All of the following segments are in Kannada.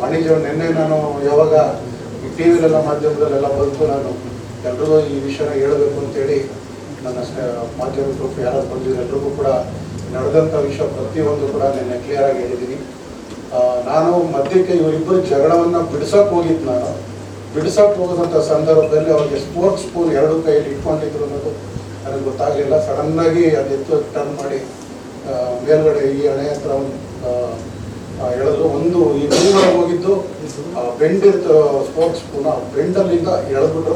ವಾಣಿಜ್ಯ ನಿನ್ನೆ ನಾನು ಯಾವಾಗ ಈ ಟಿ ವಿಲೆಲ್ಲ ಮಾಧ್ಯಮದಲ್ಲೆಲ್ಲ ಬಂತು ನಾನು ಎಲ್ರಿಗೂ ಈ ವಿಷಯನ ಹೇಳಬೇಕು ಅಂತೇಳಿ ನನ್ನ ಮಾಧ್ಯಮ ಗ್ರೂಪ್ ಯಾರು ಬಂದಿದ್ರು ಎಲ್ರಿಗೂ ಕೂಡ ನಡೆದಂಥ ವಿಷಯ ಪ್ರತಿಯೊಂದು ಕೂಡ ನಿನ್ನೆ ಕ್ಲಿಯರ್ ಆಗಿ ಹೇಳಿದ್ದೀನಿ. ನಾನು ಮಧ್ಯಕ್ಕೆ ಇವರಿಬ್ಬರು ಜಗಳವನ್ನು ಬಿಡಿಸೋಕೆ ಹೋಗಿದ್ದು ನಾನು. ಬಿಡಿಸೋಕೆ ಹೋಗೋದಂಥ ಸಂದರ್ಭದಲ್ಲಿ ಅವ್ರಿಗೆ ಸ್ಪೋರ್ಟ್ಸ್ ಸ್ಪೂನ್ ಎರಡು ಕೈಯಲ್ಲಿ ಇಟ್ಕೊಂಡಿದ್ರು ಅನ್ನೋದು ನನಗೆ ಗೊತ್ತಾಗಲಿಲ್ಲ. ಸಡನ್ನಾಗಿ ಅದು ಎತ್ತು ಟರ್ನ್ ಮಾಡಿ ಮೇಲ್ಗಡೆ ಈ ಹಣೆ ಹತ್ರ ಒಂದು ಆ, ಒಂದು ಈ ಮೂವರ ಹೋಗಿದ್ದು ಬೆಂಡ್ ಸ್ಪೋರ್ಟ್ಸ್ ಪುನಃ ಬೆಂಡಲ್ಲಿಂದ ಎಳೆದ್ಬಿಟ್ಟು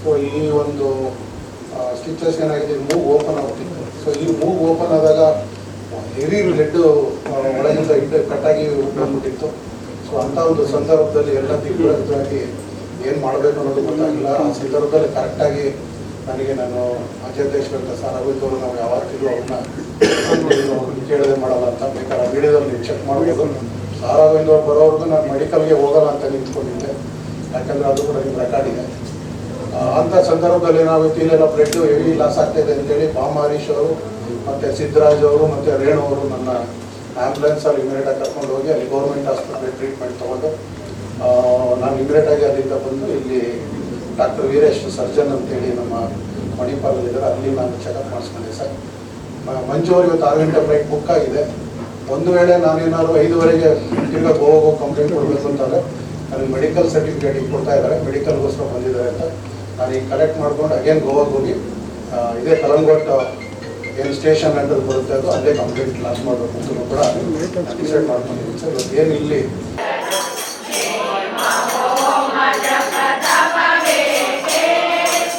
ಸೊ ಈ ಒಂದು ಸ್ಟಿಚಸ್ ಏನಾಗಿದೆ ಮೂವ್ ಓಪನ್ ಆಗ್ತಿತ್ತು ಸೊ ಈ ಮೂವ್ ಓಪನ್ ಆದಾಗ ಹೆವಿ ಬ್ಲಡ್ ಒಳಗಿಂದ ಇಟ್ಟು ಕಟ್ಟಾಗಿ ಬಂದ್ಬಿಟ್ಟಿತ್ತು ಸೊ ಅಂಥ ಒಂದು ಸಂದರ್ಭದಲ್ಲಿ ಎಲ್ಲ ದಿಗ್ಭ್ರಮೆಯಾಗಿ ಏನು ಮಾಡಬೇಕು ಅನ್ನೋದು ಗೊತ್ತಾಗಿಲ್ಲ. ಆ ಸಂದರ್ಭದಲ್ಲಿ ಕರೆಕ್ಟಾಗಿ ನನಗೆ ನಾನು ಅಂತ ಸರ್ ಅವರು ನಾವು ಯಾವತ್ತಿಗೂ ಅವ್ರನ್ನ ಕೇಳದೆ ಮಾಡಲ್ಲ ಅಂತ ಬೇಕಾದ್ರೆ ವಿಡಿಯೋದಲ್ಲಿ ಚೆಕ್ ಮಾಡ್ಬೋದು. ಅವ್ರು ಬರೋವರೆಗೂ ನಾನು ಮೆಡಿಕಲ್ಗೆ ಹೋಗಲ್ಲ ಅಂತ ನಿಂತ್ಕೊಂಡಿದ್ದೆ. ಯಾಕಂದ್ರೆ ಅದು ಕೂಡ ನಿಮ್ಮ ರೆಕಾರ್ಡ್ ಇದೆ. ಅಂಥ ಸಂದರ್ಭದಲ್ಲಿ ನಾವು ಇಲ್ಲೆಲ್ಲ ಬ್ಲಡ್ ಹೆವಿ ಲಾಸ್ ಆಗ್ತಾಯಿದೆ ಅಂತೇಳಿ ಬಾಮ್ ಹರೀಶ್ ಅವರು ಮತ್ತು ಸಿದ್ದರಾಜ್ ಅವರು ಮತ್ತು ರೇಣು ಅವರು ನನ್ನ ಆ್ಯಂಬುಲೆನ್ಸಲ್ಲಿ ಇಮಿಡಿಯೇಟಾಗಿ ಕರ್ಕೊಂಡು ಹೋಗಿ ಅಲ್ಲಿ ಗೌರ್ಮೆಂಟ್ ಆಸ್ಪತ್ರೆ ಟ್ರೀಟ್ಮೆಂಟ್ ತೊಗೊಂಡು ನಾನು ಇಮಿಡಿಯೇಟಾಗಿ ಅಲ್ಲಿಂದ ಬಂದು ಇಲ್ಲಿ ಡಾಕ್ಟರ್ ವೀರೇಶ್ ಸರ್ಜನ್ ಅಂತೇಳಿ ನಮ್ಮ ಮಣಿಪಾಲಲ್ಲಿದ್ದಾರೆ ಅಲ್ಲಿ ನಾನು ಚೆಕಪ್ ಮಾಡಿಸ್ಕೊಂಡೆ ಸರ್. ಮಂಜು ಅವ್ರು ಇವತ್ತು ಆರು ಗಂಟೆ ಫ್ಲೈಟ್ ಬುಕ್ ಆಗಿದೆ. ಒಂದು ವೇಳೆ ನಾನೇನಾದ್ರು ಐದುವರೆಗೆ ತಿರ್ಗಾ ಹೋಗೋ ಕಂಪ್ಲೇಂಟ್ ಕೊಡಬೇಕು ಅಂತಾರೆ. ನನಗೆ ಮೆಡಿಕಲ್ ಸರ್ಟಿಫಿಕೇಟ್ ಈಗ ಕೊಡ್ತಾ ಇದ್ದಾರೆ. ಮೆಡಿಕಲ್ಗೋಸ್ಕರ ಬಂದಿದ್ದಾರೆ ಅಂತ. ನಾನು ಈಗ ಕಲೆಕ್ಟ್ ಮಾಡ್ಕೊಂಡು ಅಗೇನ್ ಗೋವಾಗೆ ಹೋಗಿ ಇದೇ ಕಲಂಗೋಟ್ ಏನು ಸ್ಟೇಷನ್ ಅಂತ ಬರುತ್ತೆ ಅದು, ಅಲ್ಲೇ ಕಂಪ್ಲೇಂಟ್ ಲಾಸ್ ಮಾಡಬೇಕು ಅಂತ ಕೂಡ ಡಿಸೈಡ್ ಮಾಡ್ಕೊಂಡಿದ್ದೀನಿ ಸರ್. ಏನು ಇಲ್ಲಿ